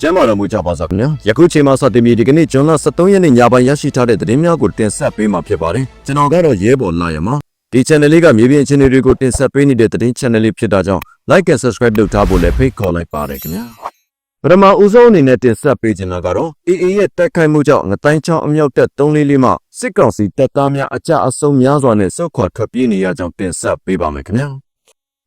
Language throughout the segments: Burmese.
ကျမ်းမာတော်မူကြပါစားခင်ဗျာယခုချိန်မှစတင်ပြီးဒီကနေ့ဇွန်လ23ရက်နေ့ညပိုင်းရရှိထားတဲ့သတင်းများကိုတင်ဆက်ပေးမှာဖြစ်ပါတယ်ကျွန်တော်ကတော့ရဲဘော်လာရမှာဒီ channel လေးကမြေပြင်အခြေအနေတွေကိုတင်ဆက်ပေးနေတဲ့သတင်း channel လေးဖြစ်တာကြောင့် like and subscribe လုပ်ထားဖို့လည်းဖိတ်ခေါ်လိုက်ပါတယ်ခင်ဗျာပထမဦးဆုံးအနေနဲ့တင်ဆက်ပေးချင်တာကတော့ AA ရဲ့တိုက်ခိုက်မှုကြောင့်ငတိုင်းချောင်းအမြောက်တက်344မှစစ်ကောင်စီတပ်သားများအကြအဆုံးများစွာနဲ့စုခွာထွက်ပြေးနေရကြောင်းတင်ဆက်ပေးပါမယ်ခင်ဗျာ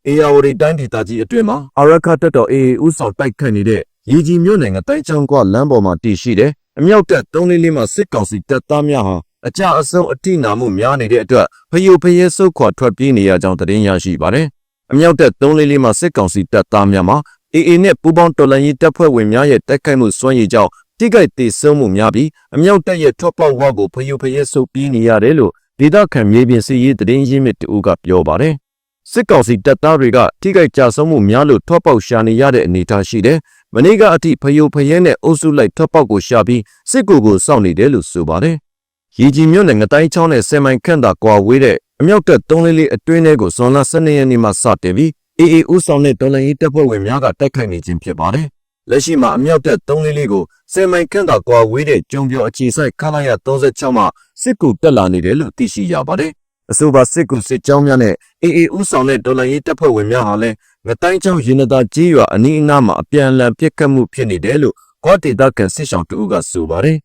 အေယာဝတီတိုင်းဒေသကြီးအတွင်းမှာအာရခတက်တော် AA ဥဆောင်တိုက်ခိုက်နေတဲ့ ရည်ကြီးမြို့နယ်ငတိုင်းချောင်းကလမ်းပေါ်မှာတည်ရှိတယ်။အမြောက်တက်344မှာစစ်ကောင်စီတပ်သားများဟာအကြအဆုံးအထိနာမှုများနေတဲ့အတွက်ဖယိုဖယဲဆုတ်ခွာထွက်ပြေးနေရကြောင်းသတင်းရရှိပါတယ်။အမြောက်တက်344မှာစစ်ကောင်စီတပ်သားများမှာ AA နဲ့ပူးပေါင်းတော်လှန်ရေးတပ်ဖွဲ့ဝင်များရဲ့တိုက်ခိုက်မှုစွမ်းရည်ကြောင့်တိကျတည်ဆုံမှုများပြီးအမြောက်တက်ရဲ့ထွက်ပေါက်ဝါကိုဖယိုဖယဲဆုတ်ပြေးနေရတယ်လို့ဒေသခံမြေပြင်စီရေးသတင်းရင်းမြစ်တူကပြောပါတယ်။စစ်ကောင်စီတပ်သားတွေကထိခိုက်ကြဆုံးမှုများလို့ထွက်ပေါက်ရှာနေရတဲ့အနေအထားရှိတယ်။ မနေ့ကအထိဖယိုဖယဲနဲ့အုပ်စုလိုက်ထွက်ပေါက်ကိုရှာပြီးစစ်ကူကိုစောင့်နေတယ်လို့ဆိုပါတယ်။ရီကြီးမြို့နယ်ငတိုင်းချောင်းနဲ့ဆယ်မိုင်ခန့်သာကွာဝေးတဲ့အမြောက်တပ်344အတွင်းထဲကိုဇွန်လ12ရက်နေ့မှစတင်ပြီးအေအေဦးဆောင်တဲ့တော်လှန်ရေးတပ်ဖွဲ့ဝင်များကတိုက်ခိုက်နေခြင်းဖြစ်ပါတယ်။လက်ရှိမှာအမြောက်တပ်344ကိုဆယ်မိုင်ခန့်သာကွာဝေးတဲ့ကျုံပြောအခြေစိုက်ခလာရ36မှစစ်ကူတက်လာနေတယ်လို့သိရှိရပါတယ်။အဆိုပါစစ်ကူစစ်ကြောင်းများနဲ့အေအေဦးဆောင်တဲ့ဒေါ်လာရေးတပ်ဖွဲ့ဝင်များဟာလည်း ငတိုင်းချောင်းရင်နတာကြီးရွာအနီးအနားမှာအပြန်အလှန်ပစ်ခတ်မှုဖြစ်နေတယ်လို့ကောတေတာကန်စစ်ဆောင်တူကဆိုပါတယ်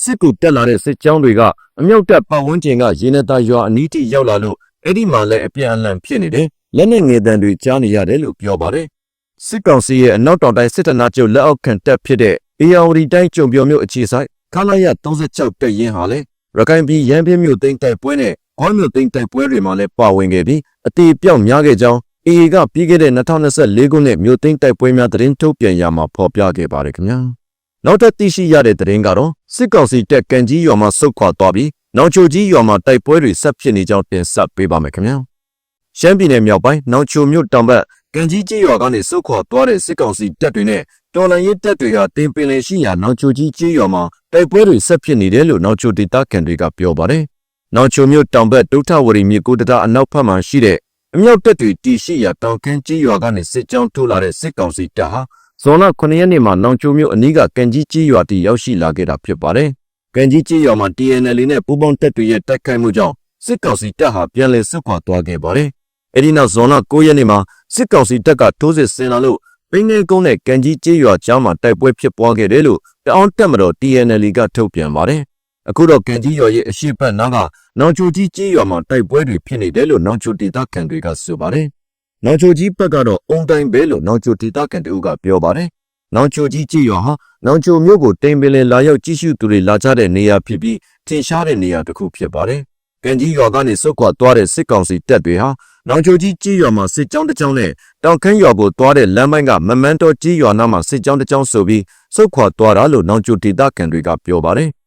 စစ်ကူတက်လာတဲ့စစ်ကြောင်းတွေကအမြောက်တပ်ပတ်ဝန်းကျင်ကရင်နတာရွာအနီးထိရောက်လာလို့အဲ့ဒီမှာလည်းအပြန်အလှန်ဖြစ်နေတယ်လက်နဲ့ငယ်တန်တွေကြားနေရတယ်လို့ပြောပါတယ်စစ်ကောင်စီရဲ့အနောက်တောင်တိုင်းစစ်တနာချုပ်လက်အောက်ခံတပ်ဖြစ်တဲ့အေယာဝတီတိုင်းကျုံပြော်မြို့အခြေဆိုင်ခလာရ36တပ်ရင်းဟာလည်းရခိုင်ပြည်ရန်ပြင်းမြို့သိမ်းတိုက်ပွဲနဲ့ခွမ်းမြို့သိမ်းတိုက်ပွဲတွေမှာလည်းပါဝင်ခဲ့ပြီးအတေပြောက်များခဲ့ကြောင်း AA ကပြီးခဲ့တဲ့2024ခုနှစ်မြို့သိမ်းတိုက်ပွဲများသတင်းထုတ်ပြန်ရမှာဖော်ပြခဲ့ပါတယ်ခင်ဗျာနောက်ထပ်သိရှိရတဲ့သတင်းကတော့စစ်ကောင်စီတပ်ကန်ကြီးရွာမှာစုတ်ခွာသွားပြီးနောင်ချိုကြီးရွာမှာတိုက်ပွဲတွေဆက်ဖြစ်နေကြောင်းတင်ဆက်ပေးပါမယ်ခင်ဗျာရှမ်းပြည်နယ်မြောက်ပိုင်းနောင်ချိုမြို့တောင်ဘက်ကန်ကြီးကြီးရွာကနေစုတ်ခွာသွားတဲ့စစ်ကောင်စီတပ်တွေနဲ့တော်လန်ရေးတပ်တွေဟာတင်ပင်လယ်ရှိရာနောင်ချိုကြီးကြီးရွာမှာတိုက်ပွဲတွေဆက်ဖြစ်နေတယ်လို့နောင်ချိုဒေသခံတွေကပြောပါတယ်နောက်ချုံမြို့တောင်ဘက်ဒုထဝရီမြို့ကိုတတာအနောက်ဘက်မှာရှိတဲ့ အမြောက်တပ်တွေတီရှိရာတောင်ကန်းကြီးရွာကနေစစ်ကြောင်းထိုးလာတဲ့စစ်ကောင်စီတပ်ဟာဇွန်လ9ရက်နေ့မှာနောင်ချိုမြို့အနီးကကန်ကြီးကြီးရွာတီရောက်ရှိလာခဲ့တာဖြစ်ပါတယ်။ကန်ကြီးကြီးရွာမှာ TNL နဲ့ပူးပေါင်းတပ်တွေရဲ့တိုက်ခိုက်မှုကြောင့်စစ်ကောင်စီတပ်ဟာပြန်လည်ဆုတ်ခွာသွားခဲ့ပါတယ်။အဲဒီနောက်ဇွန်လ9ရက်နေ့မှာစစ်ကောင်စီတပ်ကထိုးစစ်ဆင်လာလို့ပင်းငယ်ကုန်းနဲ့ကန်ကြီးကြီးရွာကြားမှာတိုက်ပွဲဖြစ်ပွားခဲ့တယ်လို့တအောင်းတပ်မတော် TNL ကထုတ်ပြန်ပါတယ်။အခုတော့ကန်ကြီးရွာရဲ့အရှိတ်ဘက်နားက နောင်ချိုကြီးကြီးရွာမှာတိုက်ပွဲတွေဖြစ်နေတယ်လို့နောင်ချိုဒေသခံတွေကဆိုပါတယ်။နောင်ချိုကြီးဘက်ကတော့အုံတိုင်းပဲလို့နောင်ချိုဒေသခံတို့ကပြောပါတယ်။နောင်ချိုကြီးကြီးရွာဟာနောင်ချိုမြို့ကိုတိမ်ပင်လယ်လာရောက်ကြည့်ရှုသူတွေလာကြတဲ့နေရာဖြစ်ပြီးထင်ရှားတဲ့နေရာတစ်ခုဖြစ်ပါတယ်။ကန်ကြီးရွာကနေစုတ်ခွာသွားတဲ့စစ်ကောင်စီတပ်တွေဟာနောင်ချိုကြီးကြီးရွာမှာစစ်ကြောင်းတစ်ကြောင်းနဲ့တောင်ခမ်းရွာကိုသွားတဲ့လမ်းပိုင်းကမမန်းတော်ကြီးရွာနားမှာစစ်ကြောင်းတစ်ကြောင်းဆိုပြီးစုတ်ခွာသွားတာလို့နောင်ချိုဒေသခံတွေကပြောပါတယ်။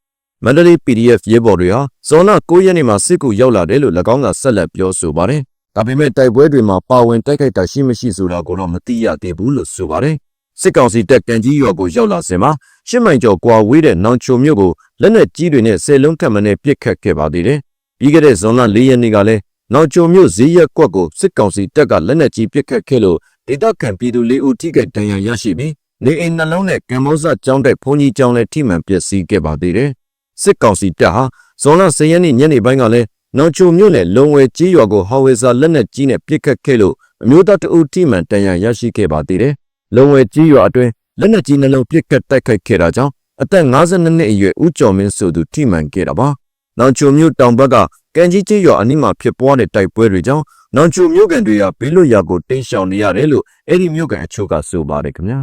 မန္တလေး PDF ရဲဘော်တွေဟာဇွန်လ9ရက်နေ့မှာစစ်ကူရောက်လာတယ်လို့၎င်းကဆက်လက်ပြောဆိုပါတယ်။ဒါပေမဲ့တိုက်ပွဲတွေမှာပါဝင်တိုက်ခိုက်တာရှိမရှိဆိုတာကိုတော့မသိရသေးဘူးလို့ဆိုပါတယ်။စစ်ကောင်စီတပ်ကန်ကြီးရွာကိုရောက်လာစဉ်မှာရှစ်မိုင်ကျော်ကွာဝေးတဲ့နောင်ချိုမြို့ကိုလက်နက်ကြီးတွေနဲ့ဆယ်လုံးထပ်မံနဲ့ပစ်ခတ်ခဲ့ပါသေးတယ်။ပြီးခဲ့တဲ့ဇွန်လ4ရက်နေ့ကလည်းနောင်ချိုမြို့ဈေးရက်ကွက်ကိုစစ်ကောင်စီတပ်ကလက်နက်ကြီးပစ်ခတ်ခဲ့လို့ဒေသခံပြည်သူလေးဦးထိခိုက်ဒဏ်ရာရရှိပြီးနေအိမ်နှလုံးနဲ့ကံမောဇကျောင်းတိုက်ဘုံကြီးကျောင်းလည်းထိမှန်ပျက်စီးခဲ့ပါသေးတယ်။ စစ်ကောင်စီတပ်ဟာဇွန်လ10ရက်နေ့ညနေပိုင်းကလည်းနောင်ချိုမြို့နယ်လုံဝဲကြီးရွာကိုဟော်ဝေဇာလက်နက်ကြီးနဲ့ပစ်ခတ်ခဲ့လို့အမျိုးသားတအုပ်ထိမှန်တန်ရာရရှိခဲ့ပါသေးတယ်။လုံဝဲကြီးရွာအတွင်းလက်နက်ကြီးနှလုံးပစ်ခတ်တိုက်ခိုက်ခဲ့တာကြောင့်အသက်52နှစ်အရွယ်ဦးကျော်မင်းဆိုသူထိမှန်ခဲ့တာပါ။နောင်ချိုမြို့တောင်ဘက်ကကန်ကြီးကြီးရွာအနီးမှာဖြစ်ပွားတဲ့တိုက်ပွဲတွေကြောင့်နောင်ချိုမြို့ကန်တွေဟာဘေးလွတ်ရာကိုတိမ်းရှောင်နေရတယ်လို့အဲ့ဒီမြို့ကန်အချို့ကဆိုပါတယ်ခင်ဗျာ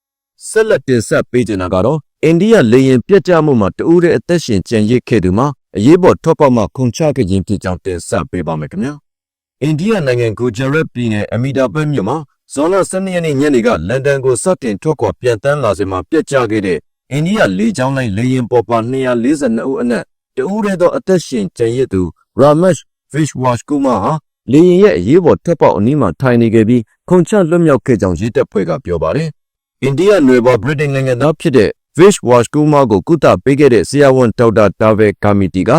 ။ဆက်လက်တင်ဆက်ပေးကြတာကတော့ အိန္ဒိယလေရင်ပြတ်ကျမှုမှာတဦးတဲ့အသက်ရှင်ကျန်ရစ်ခဲ့သူမှာအရေးပေါ်ထွက်ပေါက်မှခုန်ချခဲ့ခြင်းဖြစ်ကြောင်းတင်ဆက်ပေးပါမယ်ခင်ဗျာ။အိန္ဒိယနိုင်ငံဂူဂျာရတ်ပြည်နယ်အမီတာဘတ်မြို့မှာဇွန်လ12ရက်နေ့ညနေကလန်ဒန်ကိုစတင်ထွက်ခွာပြန်တန်းလာစဉ်မှာပြတ်ကျခဲ့တဲ့အိန္ဒိယလေကြောင်းလိုင်းလေရင်ပေါ်ပါ242ဦးအနက်တဦးတည်းသောအသက်ရှင်ကျန်ရစ်သူ Ramesh Vishwash Kumar ဟာလေရင်ရဲ့အရေးပေါ်ထွက်ပေါက်အနီးမှာထိုင်နေခဲ့ပြီးခုန်ချလွတ်မြောက်ခဲ့ကြောင်းရစ်တပ်ဖွဲ့ကပြောပါတယ်။အိန္ဒိယနွယ်ဘဗြိတိန်နိုင်ငံသားဖြစ်တဲ့ Vish Washkuma ကိုကုသပေးခဲ့တဲ့ဆရာဝန်ဒေါက်တာတာဗယ်ကာမီတီက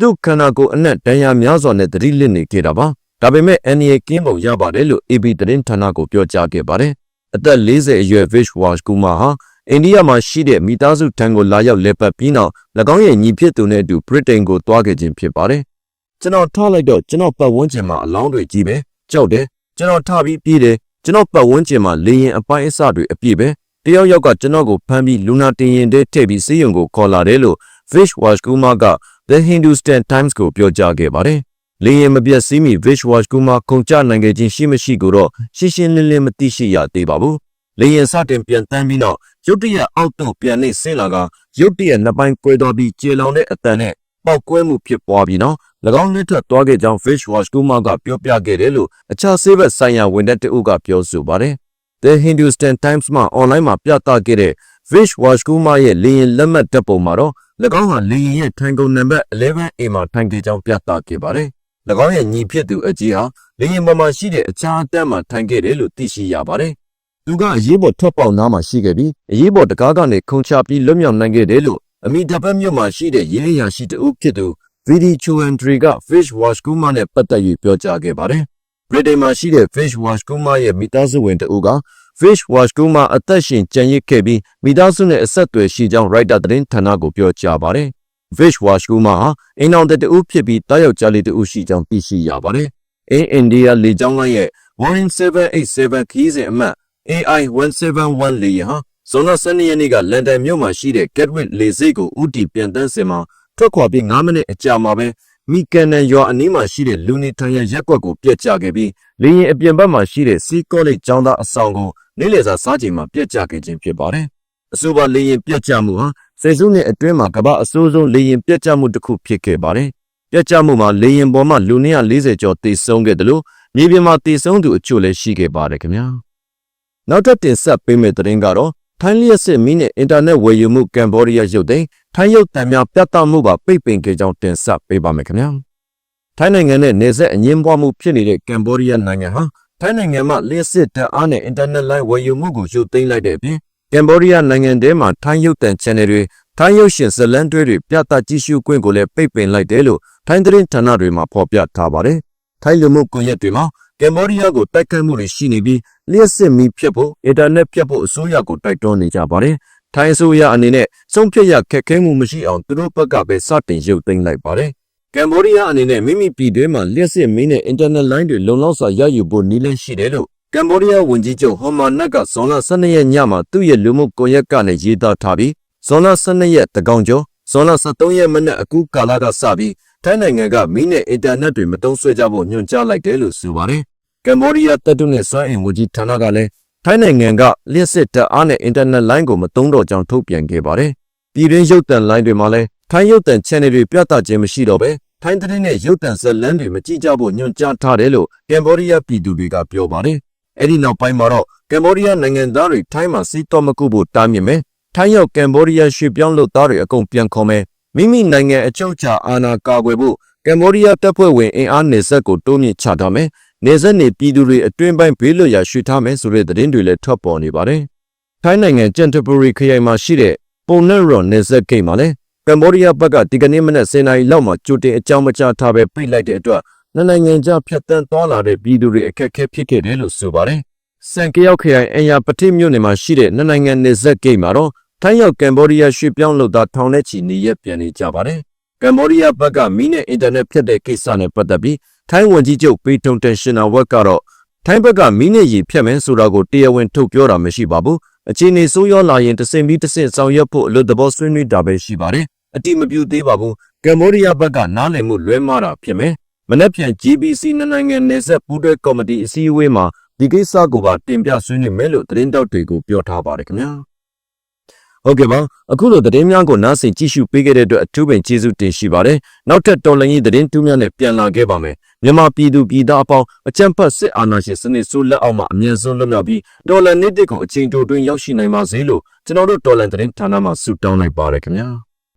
သူ့ခန္ဓာကိုယ်အနက်ဒဏ်ရာများစွာနဲ့သတိလစ်နေခဲ့တာပါ။ဒါပေမဲ့အန်ရီကင်းပုံရပါတယ်လို့ AB သတင်းဌာနကိုပြောကြားခဲ့ပါတယ်။အသက်40အရွယ် Vish Washkuma ဟာအိန္ဒိယမှာရှိတဲ့မိသားစုထံကိုလာရောက်လဲပတ်ပြီးနောက်၎င်းရဲ့ညီဖြစ်သူနဲ့အတူဗြိတိန်ကိုသွားခဲ့ခြင်းဖြစ်ပါတယ်။ကျွန်တော်ထားလိုက်တော့ကျွန်တော်ပတ်ဝန်းကျင်မှာအလောင်းတွေကြီးပဲကြောက်တယ်ကျွန်တော်ထားပြီးပြေးတယ်ကျွန်တော်ပတ်ဝန်းကျင်မှာလေရင်အပိုင်းအစတွေအပြည့်ပဲ တယောက်ယောက်ကကျွန်တော်ကိုဖမ်းပြီးလူနာတင်ရင်တဲ့ထည့်ပြီးစေယုံကိုခေါ်လာတယ်လို့ Vish Washkumar က The Hindustan Times ကိုပြောကြားခဲ့ပါတယ်။လေရင်မပြတ်စည်းမီ Vish Washkumar ခုံချနိုင်ခဲ့ခြင်းရှိမရှိကိုတော့ရှင်းရှင်းလင်းလင်းမသိရှိရသေးပါဘူး။လေရင်စတင်ပြန်တန်းပြီးနောက်ရုတ်တရက်အောက်တော့ပြန်နေဆင်းလာကရုတ်တရက်နှစ်ပိုင်းကွဲသွားပြီးကျေလောင်တဲ့အတန်နဲ့ပေါက်ကွဲမှုဖြစ်ပွားပြီးနောက်၎င်းလက်ထပ်သွားခဲ့ကြောင်း Fish Watch ကူမာကပြောပြခဲ့တယ်လို့အခြားဆေးဘက်ဆိုင်ရာဝန်ထမ်းတအုပ်ကပြောဆိုပါတယ်။ The Hindustan Times မှာ online မှာပြသခဲ့တဲ့ Fish Watch ကူမာရဲ့လေရင်လက်မှတ်တပ်ပုံမှာတော့၎င်းဟာလေရင်ရဲ့ထိုင်ကုန်နံပါတ် 11A မှာထိုင်ခဲ့ကြောင်းပြသခဲ့ပါတယ်။၎င်းရဲ့ညီဖြစ်သူအကြီးဟာလေရင်ပေါ်မှာရှိတဲ့အခြားအတန်းမှာထိုင်ခဲ့တယ်လို့သိရှိရပါတယ်။သူကအရေးပေါ်ထွက်ပေါက်နားမှာရှိခဲ့ပြီးအရေးပေါ်တကားကနေခုန်ချပြီးလွတ်မြောက်နိုင်ခဲ့တယ်လို့အမီတပတ်မြို့မှာရှိတဲ့ရဲရရှိတအုပ်ဖြစ်သူ VD Chuandri က Fish Wash Kuma နဲ့ပတ်သက်၍ပြောကြားခဲ့ပါတယ်။ Britain မှာရှိတဲ့ Fish Wash Kuma ရဲ့မိသားစုဝင်တအုပ်က Fish Wash Kuma အသက်ရှင်ကျန်ရစ်ခဲ့ပြီးမိသားစုနဲ့အဆက်အသွယ်ရှိကြောင်း Writer သတင်းဌာနကိုပြောကြားပါတယ်။ Fish Wash Kuma ဟာအိမ်အောင်တဲ့တအုပ်ဖြစ်ပြီးတားယောက်ကြားလေးတအုပ်ရှိကြောင်းသိရှိရပါတယ်။ Air India လေကြောင်းလိုင်းရဲ့ Boeing 787ခီးစဉ်အမှတ် AI 171လေယာဉ်ဟာဇွန်လ12ရက်နေ့ကလန်ဒန်မြို့မှာရှိတဲ့ Gatwick လေဆိပ်ကိုဥတီပြန်တန်းစင်မှာထွက်ခွာပြီး9မိနစ်အကြာမှာပဲ မိကန်နန်ရွာအနီးမှာရှိတဲ့လူနေထိုင်ရာရက်ကွက်ကိုပြက်ကျခဲ့ပြီးလေရင်အပြင်ဘက်မှာရှိတဲ့စီကောလိပ်ကျောင်းသားအဆောင်ကိုနေ့လည်စာစားချိန်မှာပြက်ကျခဲ့ခြင်းဖြစ်ပါတယ်။အဆိုပါလေရင်ပြက်ကျမှုဟာစေစုနှစ်အတွင်းမှာကမ္ဘာအဆိုးဆုံးလေရင်ပြက်ကျမှုတစ်ခုဖြစ်ခဲ့ပါတယ်။ပြက်ကျမှုမှာလေရင်ပေါ်မှာလူ240ကျော်သေဆုံးခဲ့တယ်လို့မြေပြင်မှာသေဆုံးသူအချို့လည်းရှိခဲ့ပါတယ်ခင်ဗျာ။နောက်ထပ်တင်ဆက်ပေးမယ့်သတင်းကတော့ထိုင်းလျက်စစ်မီးနဲ့အင်တာနက်ဝယ်ယူမှုကမ်ဘောဒီးယားရုပ်သိမ်း ထိုင်းရုပ်တံများပြတ်တောက်မှုပါပိတ်ပင်ခဲ့ကြောင်းတင်ဆက်ပေးပါမယ်ခင်ဗျာထိုင်းနိုင်ငံနဲ့နေဆက်အငင်းပွားမှုဖြစ်နေတဲ့ကမ်ဘောဒီးယားနိုင်ငံဟာထိုင်းနိုင်ငံမှာလျက်စစ်တပ်အားနဲ့အင်တာနက်လိုင်းဝယ်ယူမှုကိုရုပ်သိမ်းလိုက်တဲ့အပြင်ကမ်ဘောဒီးယားနိုင်ငံထဲမှာထိုင်းရုပ်တံ channel တွေထိုင်းရုပ်ရှင်ဇာတ်လမ်းတွေပြသကြည့်ရှုခွင့်ကိုလည်းပိတ်ပင်လိုက်တယ်လို့ထိုင်းသတင်းဌာနတွေမှာဖော်ပြထားပါတယ်ထိုင်းလူမှုကွန်ရက်တွေမှာကမ်ဘောဒီးယားကိုတိုက်ခိုက်မှုတွေရှိနေပြီးလျှက်စစ်မီးဖြတ်ဖို့အင်တာနက်ဖြတ်ဖို့အစိုးရကိုတိုက်တွန်းနေကြပါတယ်။ ထိုင်းအစိုးရအနေနဲ့ဆုံးဖြတ်ရခက်ခဲမှုမရှိအောင်သူတို့ဘက်ကပဲစတင်ရုပ်သိမ်းလိုက်ပါတယ်။ကမ်ဘောဒီးယားအနေနဲ့မိမိပြည်တွင်းမှာလျှက်စစ်မီးနဲ့အင်တာနက်လိုင်းတွေလုံလောက်စွာရယူဖို့နည်းလမ်းရှိတယ်လို့ကမ်ဘောဒီးယားဝန်ကြီးချုပ်ဟွန်မာနက်ကဇွန်လ12ရက်ညမှာသူ့ရဲ့လူမှုကွန်ရက်ကနေရေးသားထားပြီးဇွန်လ12ရက်တကောင်ကျော်ဇွန်လ13ရက်မနက်အကူကာလကစပြီးထိုင်းနိုင်ငံကမီးနဲ့အင်တာနက်တွေမတုံးဆွဲကြဖို့ညွှန်ကြားလိုက်တယ်လို့ဆိုပါတယ်။ကမ်ဘောဒီးယားတပ်တုနဲ့စွမ်းအင်ဝန်ကြီးဌာနကလည်း ထိုင်းနိုင်ငံကလျှက်စစ်တပ်အားနဲ့အင်တာနက်လိုင်းကိုမတုံးတော့ကြောင်းထုတ်ပြန်ခဲ့ပါတယ်။ပြည်တွင်းရုပ်သံလိုင်းတွေမှာလည်းထိုင်းရုပ်သံ channel တွေပြသခြင်းမရှိတော့ဘဲထိုင်းသတင်းနဲ့ရုပ်သံဇာတ်လမ်းတွေမကြည့်ကြဖို့ညွှန်ကြားထားတယ်လို့ကမ်ဘောဒီးယားပြည်သူတွေကပြောပါတယ်။အဲ့ဒီနောက်ပိုင်းမှာတော့ကမ်ဘောဒီးယားနိုင်ငံသားတွေထိုင်းမှာစီးတော့မကုဖို့တားမြစ်မယ်။ထိုင်းရောက်ကမ်ဘောဒီးယားရွှေ့ပြောင်းလုပ်သားတွေအကုန်ပြန်ခေါ်မယ်။မိမိနိုင်ငံအချုပ်အခြာအာဏာကာကွယ်ဖို့ကမ်ဘောဒီးယားတပ်ဖွဲ့ဝင်အင်အားနေဆက်ကိုတိုးမြင့်ချထားမယ်။ နေဆက်နေပြည်သူတွေအတွင်းပိုင်းဘေးလွတ်ရာရွှေ့ထားမယ်ဆိုတဲ့သတင်းတွေလည်းထွက်ပေါ်နေပါတယ်။ထိုင်းနိုင်ငံကျန်တပူရီခရိုင်မှာရှိတဲ့ပုံနက်ရော်နေဆက်ဂိတ်မှာလည်းကမ်ဘောဒီးယားဘက်ကဒီကနေ့မနက်10:00နာရီလောက်မှာကြိုတင်အကြောင်းမကြားထားပဲပိတ်လိုက်တဲ့အတွက်နှစ်နိုင်ငံကြားဖြတ်တန်းသွားလာတဲ့ပြည်သူတွေအခက်အခဲဖြစ်ခဲ့တယ်လို့ဆိုပါတယ်။စံကရောက်ခရိုင်အင်ယာပတိမြို့နယ်မှာရှိတဲ့နှစ်နိုင်ငံနေဆက်ဂိတ်မှာတော့ထိုင်းရောက်ကမ်ဘောဒီးယားရွှေ့ပြောင်းလုပ်သားထောင်နဲ့ချီနေရပြန်နေကြပါတယ်။ကမ်ဘောဒီးယားဘက်ကမီးနဲ့အင်တာနက်ဖြတ်တဲ့ကိစ္စနဲ့ပတ်သက်ပြီး ထိုင်းဝန်ကြီးချုပ်ပေတုံတန်ရှင်နာဝက်ကတော့ထိုင်းဘက်ကမီးနဲ့ရေဖြတ်မယ်ဆိုတာကိုတရားဝင်ထုတ်ပြောတာမရှိပါဘူး။အခြေအနေဆိုးရွားလာရင်တဆင့်ပြီးတဆင့်ဆောင်ရွက်ဖို့အလို့သဘောဆွေးနွေးတာပဲရှိပါတယ်။အတိမပြုသေးပါဘူး။ကမ်ဘောဒီးယားဘက်ကနားလည်မှုလွဲမှားတာဖြစ်မယ်။မနေ့ပြန် GBC နှစ်နိုင်ငံနယ်စပ်ပူးတွဲကော်မတီအစည်းအဝေးမှာဒီကိစ္စကိုပါတင်ပြဆွေးနွေးမယ်လို့သတင်းတောက်တွေကိုပြောထားပါတယ်ခင်ဗျာ။ဟုတ်ကဲ့ပါအခုလိုသတင်းများကိုနားဆင်ကြည့်ရှုပေးခဲ့တဲ့အတွက်အထူးပင်ကျေးဇူးတင်ရှိပါတယ်နောက်ထပ်တော်လှန်ရေးသတင်းတူးများနဲ့ပြန်လာခဲ့ပါမယ် မြန်မာပြည်သူပြည်သားအပေါင်းအကြံဖတ်စစ်အာဏာရှင်စနစ်ဆိုးလက်အောက်မှာအမြင့်ဆုံးလွတ်မြောက်ပြီးတော်လှန်နေ့တစ်ကိုအချိန်တိုတွင်ရောက်ရှိနိုင်ပါစေလို့ကျွန်တော်တို့တော်လှန်သတင်းဌာနမှဆုတောင်းလိုက်ပါတယ်ခင်ဗျာ